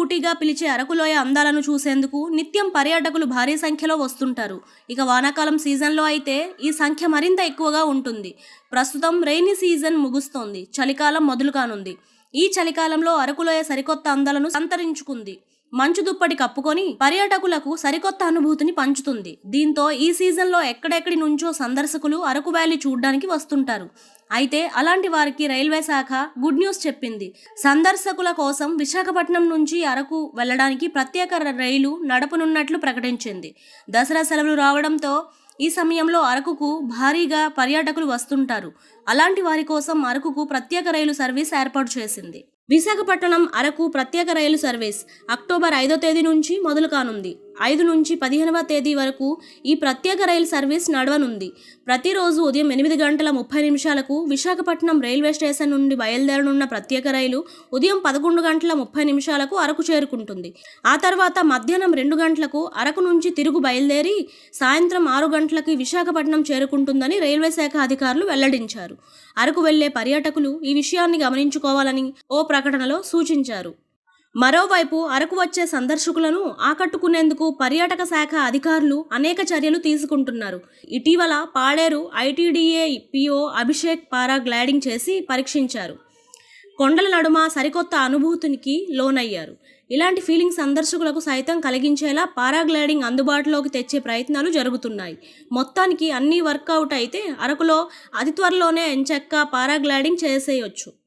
ఊటీగా పిలిచే అరకులోయ అందాలను చూసేందుకు నిత్యం పర్యాటకులు భారీ సంఖ్యలో వస్తుంటారు. ఇక వానాకాలం సీజన్లో అయితే ఈ సంఖ్య మరింత ఎక్కువగా ఉంటుంది. ప్రస్తుతం రెయినీ సీజన్ ముగుస్తోంది. చలికాలం మొదలు కానుంది. ఈ చలికాలంలో అరకులోయ సరికొత్త అందాలను సంతరించుకుంది. మంచు దుప్పటి కప్పుకొని పర్యాటకులకు సరికొత్త అనుభూతిని పంచుతుంది. దీంతో ఈ సీజన్లో ఎక్కడెక్కడి నుంచో సందర్శకులు అరకు వ్యాలీ చూడడానికి వస్తుంటారు. అయితే అలాంటి వారికి రైల్వే శాఖ గుడ్ న్యూస్ చెప్పింది. సందర్శకుల కోసం విశాఖపట్నం నుంచి అరకు వెళ్ళడానికి ప్రత్యేక రైలు నడపనున్నట్లు ప్రకటించింది. దసరా సెలవులు రావడంతో ఈ సమయంలో అరకుకు భారీగా పర్యాటకులు వస్తుంటారు. అలాంటి వారి కోసం అరకుకు ప్రత్యేక రైలు సర్వీస్ ఏర్పాటు చేసింది. విశాఖపట్నం అరకు ప్రత్యేక రైలు సర్వీస్ అక్టోబర్ ఐదో తేదీ నుంచి మొదలు కానుంది. ఐదు నుంచి పదిహేనవ తేదీ వరకు ఈ ప్రత్యేక రైలు సర్వీస్ నడవనుంది. ప్రతిరోజు ఉదయం ఎనిమిది గంటల ముప్పై నిమిషాలకు విశాఖపట్నం రైల్వే స్టేషన్ నుండి బయలుదేరనున్న ప్రత్యేక రైలు ఉదయం పదకొండు గంటల ముప్పై నిమిషాలకు అరకు చేరుకుంటుంది. ఆ తర్వాత మధ్యాహ్నం రెండు గంటలకు అరకు నుంచి తిరుగు బయలుదేరి సాయంత్రం ఆరు గంటలకి విశాఖపట్నం చేరుకుంటుందని రైల్వే శాఖ అధికారులు వెల్లడించారు. అరకు వెళ్ళే పర్యాటకులు ఈ విషయాన్ని గమనించుకోవాలని ఓ ప్రకటనలో సూచించారు. మరోవైపు అరకు వచ్చే సందర్శకులను ఆకట్టుకునేందుకు పర్యాటక శాఖ అధికారులు అనేక చర్యలు తీసుకుంటున్నారు. ఇటీవల Paderu ITDA PO Abhishek paragliding చేసి పరీక్షించారు. కొండల నడుమ సరికొత్త అనుభూతికి లోనయ్యారు. ఇలాంటి ఫీలింగ్ సందర్శకులకు సైతం కలిగించేలా పారాగ్లైడింగ్ అందుబాటులోకి తెచ్చే ప్రయత్నాలు జరుగుతున్నాయి. మొత్తానికి అన్నీ వర్కౌట్ అయితే అరకులో అతి త్వరలోనే ఎంచక్క పారాగ్లైడింగ్ చేసేయొచ్చు.